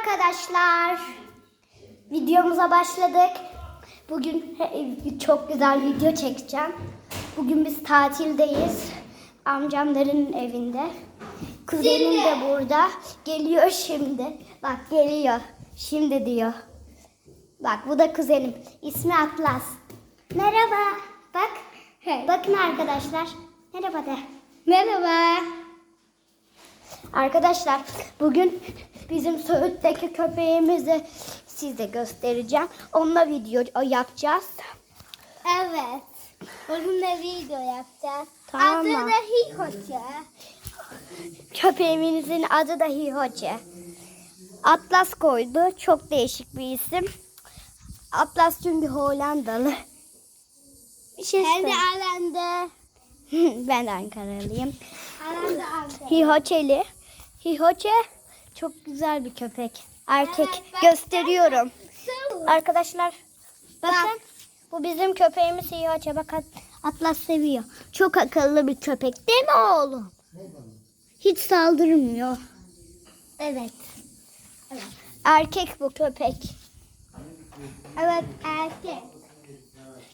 arkadaşlar. Videomuza başladık. Bugün çok güzel video çekeceğim. Bugün biz tatildeyiz. Amcamların evinde. Kuzenim de burada. Geliyor şimdi. Bak geliyor. Şimdi diyor. Bak bu da kuzenim. İsmi Atlas. Merhaba. Bak. Bakın arkadaşlar. Merhaba de. Merhaba. Arkadaşlar bugün bizim Söğüt'teki köpeğimizi size göstereceğim. Onunla video yapacağız. Evet. De video yapacağız. Tamam Adı da Hikoça. Köpeğimizin adı da Hihoce. Atlas koydu. Çok değişik bir isim. Atlas çünkü Hollandalı. Bir şey Hem de. Alanda. ben de Ankaralıyım. Alanda Alanda. Hihoçeli. Hihoçe çok güzel bir köpek. Erkek. Evet, bak- Gösteriyorum. Su. Arkadaşlar bakın bu bizim köpeğimiz Hihoçe. Bak At- Atlas seviyor. Çok akıllı bir köpek değil mi oğlum? Hiç saldırmıyor. Evet. Erkek bu köpek. Evet erkek.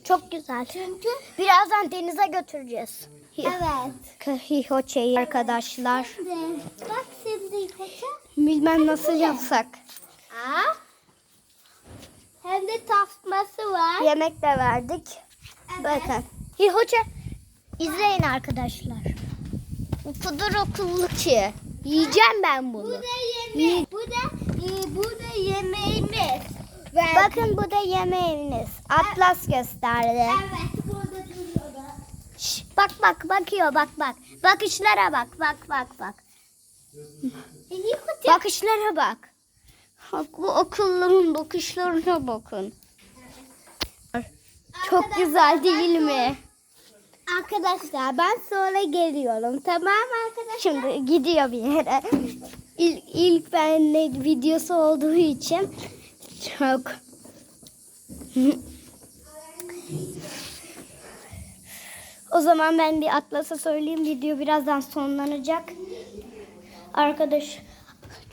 Çok güzel. Çünkü Birazdan denize götüreceğiz. Evet. Hihoçe'yi arkadaşlar. Şimdi, bak şimdi Hikoça. Bilmem nasıl yapsak. Aa. Hem de tasması var. Yemek de verdik. Bakın. Hihoçe izleyin arkadaşlar. Bu kadar akıllı ki. Yiyeceğim ben Bu bunu. da yemek. Bu da e, bu da yemeğimiz. Ve Bakın bu da yemeğiniz. Atlas gösterdi. Evet burada duruyor da. Şş, bak bak bakıyor bak bak. Bakışlara bak bak bak bak. Bakışlara bak. Bu akıllının bakışlarına bakın. Çok güzel değil mi? Arkadaşlar ben sonra geliyorum. Tamam arkadaşlar? Şimdi gidiyor bir yere. İlk, ilk benle videosu olduğu için çok O zaman ben bir Atlas'a söyleyeyim. Video birazdan sonlanacak. Arkadaş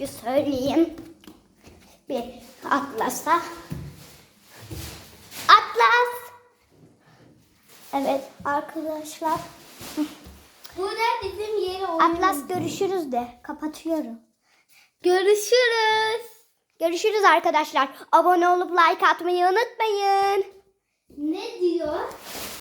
söyleyeyim. Bir Atlas'a. Atlas. Evet arkadaşlar. Bu da bizim yeri oyun. Atlas görüşürüz de. Kapatıyorum. Görüşürüz. Görüşürüz arkadaşlar. Abone olup like atmayı unutmayın. Ne diyor?